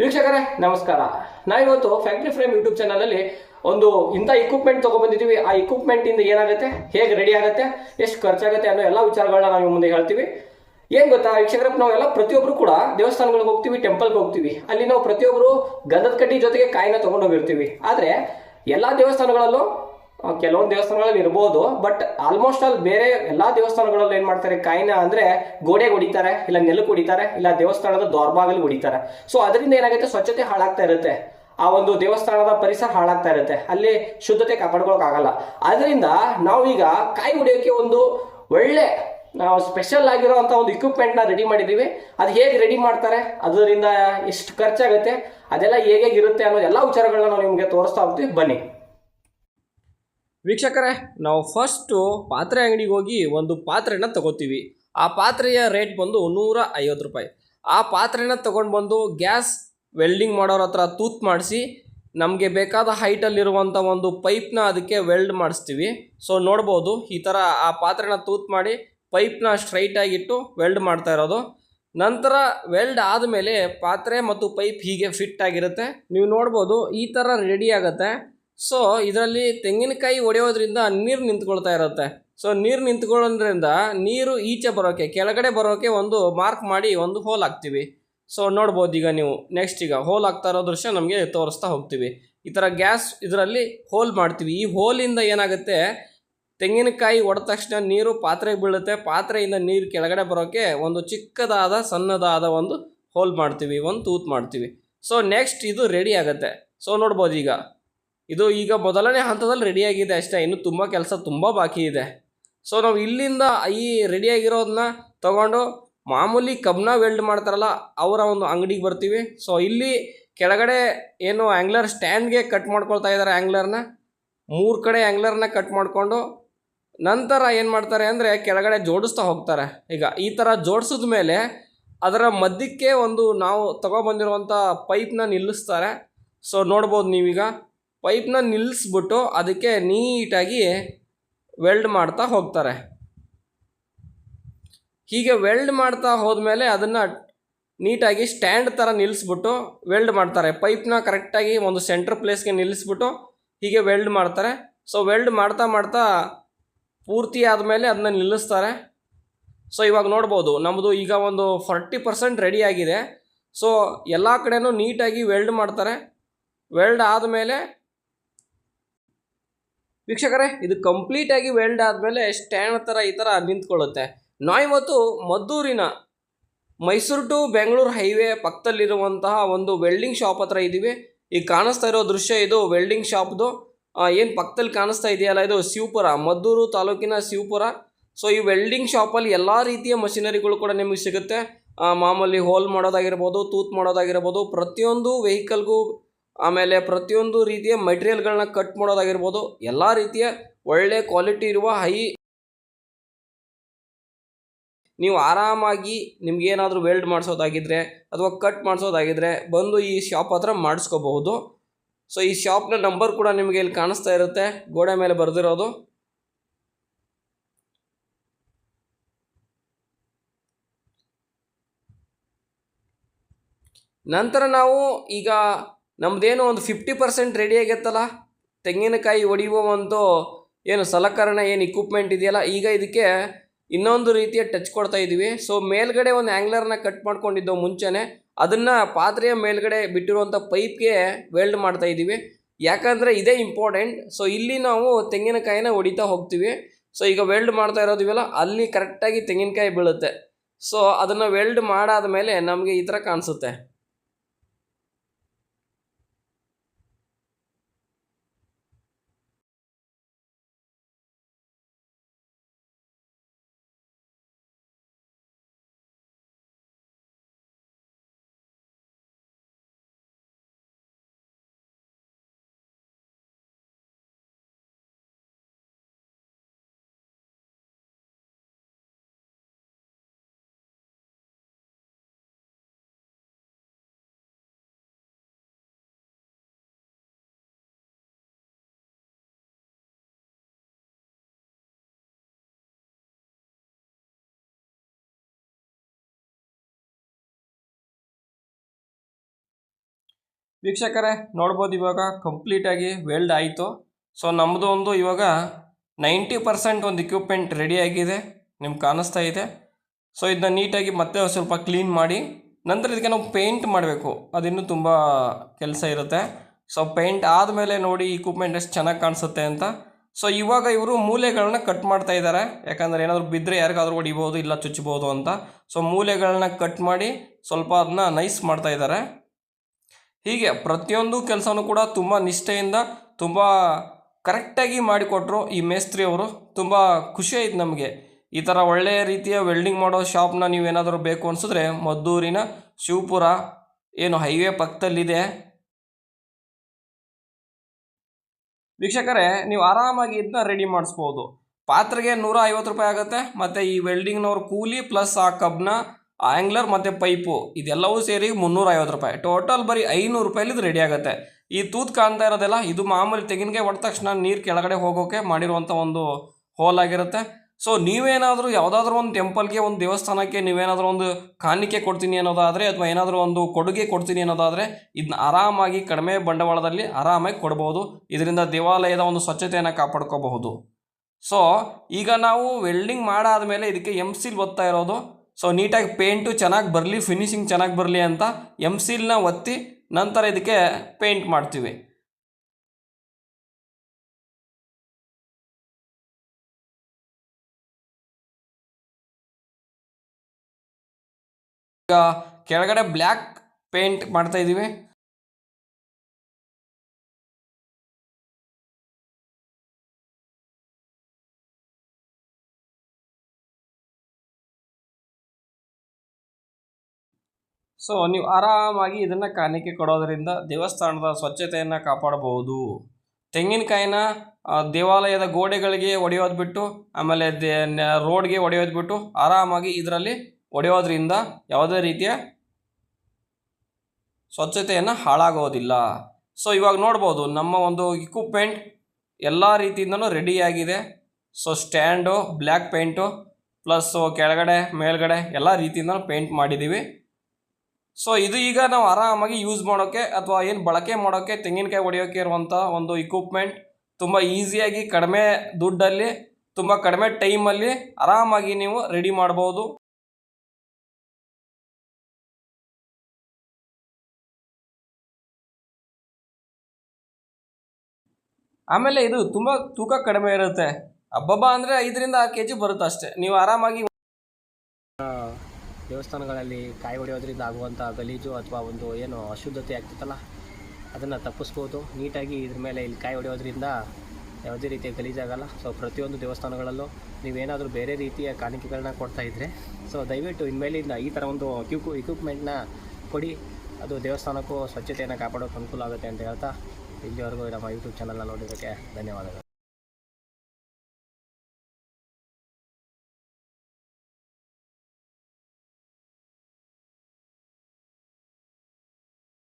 ವೀಕ್ಷಕರೇ, ನಮಸ್ಕಾರ. ನಾವಿವತ್ತು ಫ್ಯಾಕ್ಟ್ರಿ ಫ್ರೇಮ್ ಯೂಟ್ಯೂಬ್ ಚಾನಲಲ್ಲಿ ಒಂದು ಇಂಥ ಇಕ್ವಿಪ್ಮೆಂಟ್ ತೊಗೊಬಂದಿದ್ದೀವಿ ಆ ಇಕ್ವಿಪ್ಮೆಂಟಿಂದ ಏನಾಗುತ್ತೆ? ಹೇಗೆ ರೆಡಿ ಆಗುತ್ತೆ? ಎಷ್ಟು ಖರ್ಚಾಗುತ್ತೆ ಅನ್ನೋ ಎಲ್ಲ ವಿಚಾರಗಳನ್ನ ನಾವು ಮುಂದೆ ಹೇಳ್ತೀವಿ. ಏನು ಗೊತ್ತಾ, ವೀಕ್ಷಕರೇ, ನಾವೆಲ್ಲ ಪ್ರತಿಯೊಬ್ಬರು ಕೂಡ ದೇವಸ್ಥಾನಗಳಿಗೆ ಹೋಗ್ತೀವಿ ಟೆಂಪಲ್ಗೆ ಹೋಗ್ತೀವಿ. ಅಲ್ಲಿ ನಾವು ಪ್ರತಿಯೊಬ್ಬರು ಗಂಧದ ಕಡ್ಡಿ ಜೊತೆಗೆ ಕಾಯಿನ ತಗೊಂಡೋಗಿರ್ತೀವಿ. ಆದರೆ, ಎಲ್ಲ ದೇವಸ್ಥಾನಗಳಲ್ಲೂ ಕೆಲವೊಂದು ದೇವಸ್ಥಾನಗಳಲ್ಲಿ ಇರ್ಬೋದು ಬಟ್ ಆಲ್ಮೋಸ್ಟ್ ಆಲ್ ಬೇರೆ ಎಲ್ಲಾ ದೇವಸ್ಥಾನಗಳಲ್ಲಿ ಏನ್ ಮಾಡ್ತಾರೆ, ಕಾಯಿನ ಅಂದ್ರೆ ಗೋಡೆಗೆ ಹೊಡಿತಾರೆ, ಇಲ್ಲ ನೆಲಕ್ಕೆ ಹೊಡಿತಾರೆ, ಇಲ್ಲ ದೇವಸ್ಥಾನದ ದ್ವಾರಬಾಗಲ್ಲಿ ಹೊಡಿತಾರೆ. ಸೊ ಅದರಿಂದ ಏನಾಗುತ್ತೆ, ಸ್ವಚ್ಛತೆ ಹಾಳಾಗ್ತಾ ಇರುತ್ತೆ. ಆ ಒಂದು ದೇವಸ್ಥಾನದ ಪರಿಸರ ಹಾಳಾಗ್ತಾ ಇರುತ್ತೆ. ಅಲ್ಲಿ ಶುದ್ಧತೆ ಕಾಪಾಡ್ಕೊಳಕ್ ಆಗಲ್ಲ. ಅದರಿಂದ ನಾವೀಗ ಕಾಯಿ ಹೊಡಿಯೋಕೆ ಒಂದು ಒಳ್ಳೆ ನಾವು ಸ್ಪೆಷಲ್ ಆಗಿರೋಂಥ ಒಂದು ಇಕ್ವಿಪ್ಮೆಂಟ್ನ ನ ರೆಡಿ ಮಾಡಿದ್ದೀವಿ. ಅದು ಹೇಗೆ ರೆಡಿ ಮಾಡ್ತಾರೆ, ಅದರಿಂದ ಎಷ್ಟು ಖರ್ಚಾಗುತ್ತೆ, ಅದೆಲ್ಲ ಹೇಗೆ ಇರುತ್ತೆ ಅನ್ನೋ ಎಲ್ಲ ವಿಚಾರಗಳನ್ನ ನಾವು ನಿಮಗೆ ತೋರಿಸ್ತಾ ಹೋಗ್ತೀವಿ. ಬನ್ನಿ. ವೀಕ್ಷಕರೇ, ನಾವು ಫಸ್ಟು ಪಾತ್ರೆ ಅಂಗಡಿಗೆ ಹೋಗಿ ಒಂದು ಪಾತ್ರೆನ ತಗೋತೀವಿ. ಆ ಪಾತ್ರೆಯ ರೇಟ್ ಬಂದು ನೂರ ಐವತ್ತು ರೂಪಾಯಿ. ಆ ಪಾತ್ರೆನ ತೊಗೊಂಡು ಬಂದು ಗ್ಯಾಸ್ ವೆಲ್ಡಿಂಗ್ ಮಾಡೋರ ಹತ್ರ ತೂತ್ ಮಾಡಿಸಿ, ನಮಗೆ ಬೇಕಾದ ಹೈಟಲ್ಲಿರುವಂಥ ಒಂದು ಪೈಪ್ನ ಅದಕ್ಕೆ ವೆಲ್ಡ್ ಮಾಡಿಸ್ತೀವಿ. ಸೊ ನೋಡ್ಬೋದು, ಈ ಥರ ಆ ಪಾತ್ರೆನ ತೂತ್ ಮಾಡಿ ಪೈಪ್ನ ಸ್ಟ್ರೈಟಾಗಿಟ್ಟು ವೆಲ್ಡ್ ಮಾಡ್ತಾ ಇರೋದು. ನಂತರ ವೆಲ್ಡ್ ಆದಮೇಲೆ ಪಾತ್ರೆ ಮತ್ತು ಪೈಪ್ ಹೀಗೆ ಫಿಟ್ ಆಗಿರುತ್ತೆ. ನೀವು ನೋಡ್ಬೋದು, ಈ ಥರ ರೆಡಿ ಆಗುತ್ತೆ. ಸೊ ಇದರಲ್ಲಿ ತೆಂಗಿನಕಾಯಿ ಒಡೆಯೋದ್ರಿಂದ ನೀರು ನಿಂತ್ಕೊಳ್ತಾ ಇರುತ್ತೆ. ಸೊ ನೀರು ನಿಂತ್ಕೊಳ್ಳೋದ್ರಿಂದ ನೀರು ಈಚೆ ಬರೋಕೆ, ಕೆಳಗಡೆ ಬರೋಕೆ ಒಂದು ಮಾರ್ಕ್ ಮಾಡಿ ಒಂದು ಹೋಲ್ ಹಾಕ್ತೀವಿ. ಸೊ ನೋಡ್ಬೋದು ಈಗ ನೀವು. ನೆಕ್ಸ್ಟ್ ಈಗ ಹೋಲ್ ಹಾಕ್ತಾ ಇರೋ ದೃಶ್ಯ ನಮಗೆ ತೋರಿಸ್ತಾ ಹೋಗ್ತೀವಿ. ಈ ಥರ ಗ್ಯಾಸ್ ಇದರಲ್ಲಿ ಹೋಲ್ ಮಾಡ್ತೀವಿ. ಈ ಹೋಲಿಂದ ಏನಾಗುತ್ತೆ? ತೆಂಗಿನಕಾಯಿ ಒಡೆದ ತಕ್ಷಣ ನೀರು ಪಾತ್ರೆಗೆ ಬೀಳುತ್ತೆ. ಪಾತ್ರೆಯಿಂದ ನೀರು ಕೆಳಗಡೆ ಬರೋಕ್ಕೆ ಒಂದು ಚಿಕ್ಕದಾದ, ಸಣ್ಣದಾದ ಒಂದು ಹೋಲ್ ಮಾಡ್ತೀವಿ. ಒಂದು ತೂತ್ ಮಾಡ್ತೀವಿ. ಸೊ ನೆಕ್ಸ್ಟ್ ಇದು ರೆಡಿ ಆಗುತ್ತೆ. ಸೊ ನೋಡ್ಬೋದು ಈಗ. ಇದು ಈಗ ಮೊದಲನೇ ಹಂತದಲ್ಲಿ ರೆಡಿಯಾಗಿದೆ ಅಷ್ಟೇ. ಇನ್ನು ತುಂಬ ಕೆಲಸ ತುಂಬ ಬಾಕಿ ಇದೆ. ಸೊ ನಾವು ಇಲ್ಲಿಂದ ಈ ರೆಡಿಯಾಗಿರೋದನ್ನ ತಗೊಂಡು ಮಾಮೂಲಿ ಕಬ್ನ ವೆಲ್ಡ್ ಮಾಡ್ತಾರಲ್ಲ, ಅವರ ಒಂದು ಅಂಗಡಿಗೆ ಬರ್ತೀವಿ. ಸೊ ಇಲ್ಲಿ ಕೆಳಗಡೆ ಏನು ಆ್ಯಂಗ್ಲರ್ ಸ್ಟ್ಯಾಂಡ್ಗೆ ಕಟ್ ಮಾಡ್ಕೊಳ್ತಾ ಇದ್ದಾರೆ ಆ್ಯಂಗ್ಲರ್ನ ಮೂರು ಕಡೆ ಆ್ಯಂಗ್ಲರ್ನ ಕಟ್ ಮಾಡಿಕೊಂಡು ನಂತರ ಏನು ಮಾಡ್ತಾರೆ ಅಂದರೆ ಕೆಳಗಡೆ ಜೋಡಿಸ್ತಾ ಹೋಗ್ತಾರೆ. ಈಗ ಈ ಥರ ಜೋಡಿಸಿದ ಮೇಲೆ ಅದರ ಮಧ್ಯಕ್ಕೆ ಒಂದು ನಾವು ತಗೊಬಂದಿರುವಂಥ ಪೈಪ್ನ ನಿಲ್ಲಿಸ್ತಾರೆ. ಸೊ ನೋಡ್ಬೋದು ನೀವೀಗ. ಪೈಪ್ನ ನಿಲ್ಲಿಸ್ಬಿಟ್ಟು ಅದಕ್ಕೆ ನೀಟಾಗಿ ವೆಲ್ಡ್ ಮಾಡ್ತಾ ಹೋಗ್ತಾರೆ. ಹೀಗೆ ವೆಲ್ಡ್ ಮಾಡ್ತಾ ಹೋದ್ಮೇಲೆ ಅದನ್ನು ನೀಟಾಗಿ ಸ್ಟ್ಯಾಂಡ್ ಥರ ನಿಲ್ಲಿಸ್ಬಿಟ್ಟು ವೆಲ್ಡ್ ಮಾಡ್ತಾರೆ. ಪೈಪ್ನ ಕರೆಕ್ಟಾಗಿ ಒಂದು ಸೆಂಟ್ರ್ ಪ್ಲೇಸ್ಗೆ ನಿಲ್ಲಿಸ್ಬಿಟ್ಟು ಹೀಗೆ ವೆಲ್ಡ್ ಮಾಡ್ತಾರೆ. ಸೊ ವೆಲ್ಡ್ ಮಾಡ್ತಾ ಮಾಡ್ತಾ ಪೂರ್ತಿ ಆದಮೇಲೆ ಅದನ್ನ ನಿಲ್ಲಿಸ್ತಾರೆ. ಸೊ ಇವಾಗ ನೋಡ್ಬೋದು ನಮ್ಮದು ಈಗ ಒಂದು ಫಾರ್ಟಿ ಪರ್ಸೆಂಟ್ ರೆಡಿ ಆಗಿದೆ. ಸೊ ಎಲ್ಲ ಕಡೆನೂ ನೀಟಾಗಿ ವೆಲ್ಡ್ ಮಾಡ್ತಾರೆ. ವೆಲ್ಡ್ ಆದಮೇಲೆ ವೀಕ್ಷಕರೇ, ಇದು ಕಂಪ್ಲೀಟಾಗಿ ವೆಲ್ಡ್ ಆದಮೇಲೆ ಸ್ಟ್ಯಾಂಡ್ ಥರ ಈ ಥರ ನಿಂತ್ಕೊಳ್ಳುತ್ತೆ. ನಾವಿವತ್ತು ಮದ್ದೂರಿನ ಮೈಸೂರು ಟು ಬೆಂಗಳೂರು ಹೈವೇ ಪಕ್ಕದಲ್ಲಿರುವಂತಹ ಒಂದು ವೆಲ್ಡಿಂಗ್ ಶಾಪ್ ಹತ್ರ ಇದ್ದೀವಿ ಈಗ ಕಾಣಿಸ್ತಾ ಇರೋ ದೃಶ್ಯ ಇದು ವೆಲ್ಡಿಂಗ್ ಶಾಪ್ದು ಏನು ಪಕ್ಕದಲ್ಲಿ ಕಾಣಿಸ್ತಾ ಇದೆಯಲ್ಲ, ಇದು ಶಿವಪುರ, ಮದ್ದೂರು ತಾಲೂಕಿನ ಶಿವಪುರ. ಸೊ ಈ ವೆಲ್ಡಿಂಗ್ ಶಾಪಲ್ಲಿ ಎಲ್ಲ ರೀತಿಯ ಮಷಿನರಿಗಳು ಕೂಡ ನಿಮಗೆ ಸಿಗುತ್ತೆ. ಮಾಮೂಲಿ ಹೋಲ್ ಮಾಡೋದಾಗಿರ್ಬೋದು, ತೂತ್ ಮಾಡೋದಾಗಿರ್ಬೋದು, ಪ್ರತಿಯೊಂದು ವೆಹಿಕಲ್ಗೂ ಆಮೇಲೆ ಪ್ರತಿಯೊಂದು ರೀತಿಯ ಮೆಟೀರಿಯಲ್ಗಳನ್ನ ಕಟ್ ಮಾಡೋದಾಗಿರ್ಬೋದು, ಎಲ್ಲ ರೀತಿಯ ಒಳ್ಳೆ ಕ್ವಾಲಿಟಿ ಇರುವ ಹೈ ನೀವು ಆರಾಮಾಗಿ ನಿಮಗೇನಾದರೂ ವೆಲ್ಡ್ ಮಾಡಿಸೋದಾಗಿದ್ದರೆ ಅಥವಾ ಕಟ್ ಮಾಡಿಸೋದಾಗಿದ್ರೆ ಬಂದು ಈ ಶಾಪ್ ಹತ್ರ ಮಾಡಿಸ್ಕೋಬಹುದು. ಸೊ, ಈ ಶಾಪ್ನ ನಂಬರ್ ಕೂಡ ನಿಮಗೆ ಇಲ್ಲಿ ಕಾಣಿಸ್ತಾ ಇರುತ್ತೆ, ಗೋಡೆ ಮೇಲೆ ಬರೆದಿರೋದು. ನಂತರ ನಾವು ಈಗ ನಮ್ಮದೇನು ಒಂದು ಫಿಫ್ಟಿ ಪರ್ಸೆಂಟ್ ರೆಡಿ ಆಗೈತಲ್ಲ? ತೆಂಗಿನಕಾಯಿ ಒಡೆಯುವ ಒಂದು ಏನು ಸಲಕರಣೆ, ಏನು ಇಕ್ವಿಪ್ಮೆಂಟ್ ಇದೆಯಲ್ಲ? ಈಗ ಇದಕ್ಕೆ ಇನ್ನೊಂದು ರೀತಿಯ ಟಚ್ ಕೊಡ್ತಾ ಇದ್ದೀವಿ ಸೊ ಮೇಲ್ಗಡೆ ಒಂದು ಆ್ಯಂಗ್ಲರ್ನ ಕಟ್ ಮಾಡ್ಕೊಂಡಿದ್ದೋ ಮುಂಚೆನೇ ಅದನ್ನು ಪಾತ್ರೆಯ ಮೇಲ್ಗಡೆ ಬಿಟ್ಟಿರುವಂಥ ಪೈಪ್ಗೆ ವೆಲ್ಡ್ ಮಾಡ್ತಾ ಇದ್ದೀವಿ ಯಾಕಂದರೆ ಇದೇ ಇಂಪಾರ್ಟೆಂಟ್ ಸೊ ಇಲ್ಲಿ ನಾವು ತೆಂಗಿನಕಾಯಿನ ಹೊಡಿತಾ ಹೋಗ್ತೀವಿ. ಸೊ ಈಗ ವೆಲ್ಡ್ ಮಾಡ್ತಾ ಇರೋದಿವಲ್ಲ ಅಲ್ಲಿ ಕರೆಕ್ಟಾಗಿ ತೆಂಗಿನಕಾಯಿ ಬೀಳುತ್ತೆ. ಸೊ ಅದನ್ನು ವೆಲ್ಡ್ ಮಾಡಾದ ಮೇಲೆ ನಮಗೆ ಈ ಥರ ಕಾಣಿಸುತ್ತೆ. ವೀಕ್ಷಕರೇ, ನೋಡ್ಬೋದು ಇವಾಗ ಕಂಪ್ಲೀಟಾಗಿ ವೆಲ್ಡ್ ಆಯಿತು. ಸೊ ನಮ್ಮದು ಒಂದು ಇವಾಗ ನೈಂಟಿ ಪರ್ಸೆಂಟ್ ಒಂದು ಇಕ್ವಿಪ್ಮೆಂಟ್ ರೆಡಿ ಆಗಿದೆ. ನಿಮ್ಗೆ ಕಾಣಿಸ್ತಾ ಇದೆ. ಸೊ ಇದನ್ನ ನೀಟಾಗಿ ಮತ್ತೆ ಸ್ವಲ್ಪ ಕ್ಲೀನ್ ಮಾಡಿ, ನಂತರ ಇದಕ್ಕೆ ನಾವು ಪೇಂಟ್ ಮಾಡಬೇಕು. ಅದಿನ್ನೂ ತುಂಬ ಕೆಲಸ ಇರುತ್ತೆ. ಸೊ ಪೇಂಟ್ ಆದಮೇಲೆ ನೋಡಿ ಇಕ್ವಿಪ್ಮೆಂಟ್ ಎಷ್ಟು ಚೆನ್ನಾಗಿ ಕಾಣಿಸುತ್ತೆ ಅಂತ. ಸೊ ಇವಾಗ ಇವರು ಮೂಲೆಗಳನ್ನ ಕಟ್ ಮಾಡ್ತಾ ಇದ್ದಾರೆ ಯಾಕಂದರೆ ಏನಾದರೂ ಬಿದ್ದರೆ ಯಾರಿಗಾದ್ರೂ ಹೊಡಿಬೋದು, ಇಲ್ಲ ಚುಚ್ಚಬೋದು ಅಂತ. ಸೊ ಮೂಲೆಗಳನ್ನ ಕಟ್ ಮಾಡಿ ಸ್ವಲ್ಪ ಅದನ್ನ ನೈಸ್ ಮಾಡ್ತಾ ಇದ್ದಾರೆ ಹೀಗೆ ಪ್ರತಿಯೊಂದು ಕೆಲಸನೂ ಕೂಡ ತುಂಬ ನಿಷ್ಠೆಯಿಂದ ತುಂಬ ಕರೆಕ್ಟಾಗಿ ಮಾಡಿಕೊಟ್ರು ಈ ಮೇಸ್ತ್ರಿ ಅವರು ತುಂಬ ಖುಷಿ ಆಯ್ತು ನಮಗೆ. ಈ ಥರ ಒಳ್ಳೆಯ ರೀತಿಯ ವೆಲ್ಡಿಂಗ್ ಮಾಡೋ ಶಾಪ್ನ ನೀವೇನಾದರೂ ಬೇಕು ಅನಿಸಿದ್ರೆ ಮದ್ದೂರಿನ ಶಿವಪುರ ಏನು ಹೈವೇ ಪಕ್ಕದಲ್ಲಿದೆ. ವೀಕ್ಷಕರೇ, ನೀವು ಆರಾಮಾಗಿ ಇದನ್ನ ರೆಡಿ ಮಾಡಿಸ್ಬೋದು. ಪಾತ್ರೆಗೆ ನೂರ ಐವತ್ತು ರೂಪಾಯಿ ಆಗುತ್ತೆ, ಮತ್ತು ಈ ವೆಲ್ಡಿಂಗ್ನವ್ರ ಕೂಲಿ ಪ್ಲಸ್ ಆ ಕಬ್ನ ಆ್ಯಂಗ್ಲರ್ ಮತ್ತು ಪೈಪು ಇದೆಲ್ಲವೂ ಸೇರಿ ಮುನ್ನೂರ ಐವತ್ತು ರೂಪಾಯಿ. ಟೋಟಲ್ ಬರೀ ಐನೂರು ರೂಪಾಯಲ್ಲಿ ಇದು ರೆಡಿ ಆಗುತ್ತೆ. ಈ ತೂತ್ ಕಾಣ್ತಾ ಇರೋದೆಲ್ಲ ಇದು ಮಾಮೂಲಿ ತೆಂಗಿನಕಾಯಿ ಹೊಡೆದ ತಕ್ಷಣ ನೀರು ಕೆಳಗಡೆ ಹೋಗೋಕೆ ಮಾಡಿರುವಂಥ ಒಂದು ಹೋಲ್ ಆಗಿರುತ್ತೆ. ಸೊ ನೀವೇನಾದರೂ ಯಾವುದಾದ್ರೂ ಒಂದು ಟೆಂಪಲ್ಗೆ ಒಂದು ದೇವಸ್ಥಾನಕ್ಕೆ ನೀವೇನಾದರೂ ಒಂದು ಕಾಣಿಕೆ ಕೊಡ್ತೀನಿ ಅನ್ನೋದಾದರೆ, ಅಥವಾ ಏನಾದರೂ ಒಂದು ಕೊಡುಗೆ ಕೊಡ್ತೀನಿ ಅನ್ನೋದಾದರೆ ಇದನ್ನ ಆರಾಮಾಗಿ ಕಡಿಮೆ ಬಂಡವಾಳದಲ್ಲಿ ಆರಾಮಾಗಿ ಕೊಡ್ಬೋದು. ಇದರಿಂದ ದೇವಾಲಯದ ಒಂದು ಸ್ವಚ್ಛತೆಯನ್ನು ಕಾಪಾಡ್ಕೋಬಹುದು. ಸೊ ಈಗ ನಾವು ವೆಲ್ಡಿಂಗ್ ಮಾಡಾದ್ಮೇಲೆ ಇದಕ್ಕೆ ಎಂ ಸಿಲ್ ಒತ್ತಾ ಇರೋದು. ಸೊ ನೀಟಾಗಿ ಪೇಂಟು ಚೆನ್ನಾಗಿ ಬರಲಿ ಫಿನಿಶಿಂಗ್ ಚೆನ್ನಾಗಿ ಬರಲಿ ಅಂತ ಎಂ ಸಿಲ್ನ ಒತ್ತಿ ನಂತರ ಇದಕ್ಕೆ ಪೇಂಟ್ ಮಾಡ್ತೀವಿ. ಈಗ ಕೆಳಗಡೆ ಬ್ಲ್ಯಾಕ್ ಪೇಂಟ್ ಮಾಡ್ತಾ ಇದ್ದೀವಿ. ಸೊ ನೀವು ಆರಾಮಾಗಿ ಇದನ್ನು ಕಾಣಿಕೆ ಕೊಡೋದರಿಂದ ದೇವಸ್ಥಾನದ ಸ್ವಚ್ಛತೆಯನ್ನು ಕಾಪಾಡಬಹುದು. ತೆಂಗಿನಕಾಯಿನ ದೇವಾಲಯದ ಗೋಡೆಗಳಿಗೆ ಒಡೆಯೋದು ಬಿಟ್ಟು, ಆಮೇಲೆ ದೇ ರೋಡ್ಗೆ ಒಡೆಯೋದು ಬಿಟ್ಟು ಆರಾಮಾಗಿ ಇದರಲ್ಲಿ ಒಡೆಯೋದ್ರಿಂದ ಯಾವುದೇ ರೀತಿಯ ಸ್ವಚ್ಛತೆಯನ್ನು ಹಾಳಾಗೋದಿಲ್ಲ. ಸೊ ಇವಾಗ ನೋಡ್ಬೋದು, ನಮ್ಮ ಒಂದು ಇಕ್ವಿಪ್ಮೆಂಟ್ ಎಲ್ಲ ರೀತಿಯಿಂದನೂ ರೆಡಿಯಾಗಿದೆ so stand black paint plus ಕೆಳಗಡೆ, ಮೇಲ್ಗಡೆ ಎಲ್ಲ ರೀತಿಯಿಂದಲೂ ಪೇಂಟ್ ಮಾಡಿದ್ದೀವಿ ಸೊ ಇದು ಈಗ ನಾವು ಆರಾಮಾಗಿ ಯೂಸ್ ಮಾಡೋಕ್ಕೆ ಅಥವಾ ಏನು ಬಳಕೆ ಮಾಡೋಕ್ಕೆ ತೆಂಗಿನಕಾಯಿ ಹೊಡೆಯೋಕ್ಕೆ ಇರುವಂಥ ಒಂದು ಇಕ್ವಿಪ್ಮೆಂಟ್ ತುಂಬ ಈಸಿಯಾಗಿ ಕಡಿಮೆ ದುಡ್ಡಲ್ಲಿ, ತುಂಬ ಕಡಿಮೆ ಟೈಮಲ್ಲಿ ಆರಾಮಾಗಿ ನೀವು ರೆಡಿ ಮಾಡ್ಬೋದು. ಆಮೇಲೆ ಇದು ತುಂಬ ತೂಕ ಕಡಿಮೆ ಇರುತ್ತೆ. ಹಬ್ಬಬ್ಬ ಅಂದರೆ ಐದರಿಂದ ಆರು ಕೆ ಜಿ ಬರುತ್ತೆ ಅಷ್ಟೇ ನೀವು ಆರಾಮಾಗಿ ದೇವಸ್ಥಾನಗಳಲ್ಲಿ ಕಾಯಿ ಹೊಡೆಯೋದ್ರಿಂದ ಆಗುವಂಥ ಗಲೀಜು ಅಥವಾ ಒಂದು ಏನು ಅಶುದ್ಧತೆ ಆಗ್ತಿತ್ತಲ್ಲ ಅದನ್ನು ತಪ್ಪಿಸ್ಬೋದು. ನೀಟಾಗಿ ಇದ್ರ ಮೇಲೆ ಇಲ್ಲಿ ಕಾಯಿ ಹೊಡೆಯೋದ್ರಿಂದ ಯಾವುದೇ ರೀತಿಯ ಗಲೀಜಾಗಲ್ಲ ಸೊ ಪ್ರತಿಯೊಂದು ದೇವಸ್ಥಾನಗಳಲ್ಲೂ ನೀವೇನಾದರೂ ಬೇರೆ ರೀತಿಯ ಕಾಣಿಕೆಗಳನ್ನ ಕೊಡ್ತಾ ಇದ್ದರೆ ಸೊ ದಯವಿಟ್ಟು ಇನ್ಮೇಲಿಂದ ಈ ಥರ ಒಂದು ಕ್ಯೂಕು ಇಕ್ವಿಪ್ಮೆಂಟ್ನ ಕೊಡಿ. ಅದು ದೇವಸ್ಥಾನಕ್ಕೂ ಸ್ವಚ್ಛತೆಯನ್ನು ಕಾಪಾಡೋಕೆ ಅನುಕೂಲ ಆಗುತ್ತೆ ಅಂತ ಹೇಳ್ತಾ ಇಲ್ಲಿವರೆಗೂ ನಮ್ಮ ಯೂಟ್ಯೂಬ್ ಚಾನಲ್ನ ನೋಡಿದ್ದಕ್ಕೆ ಧನ್ಯವಾದಗಳು.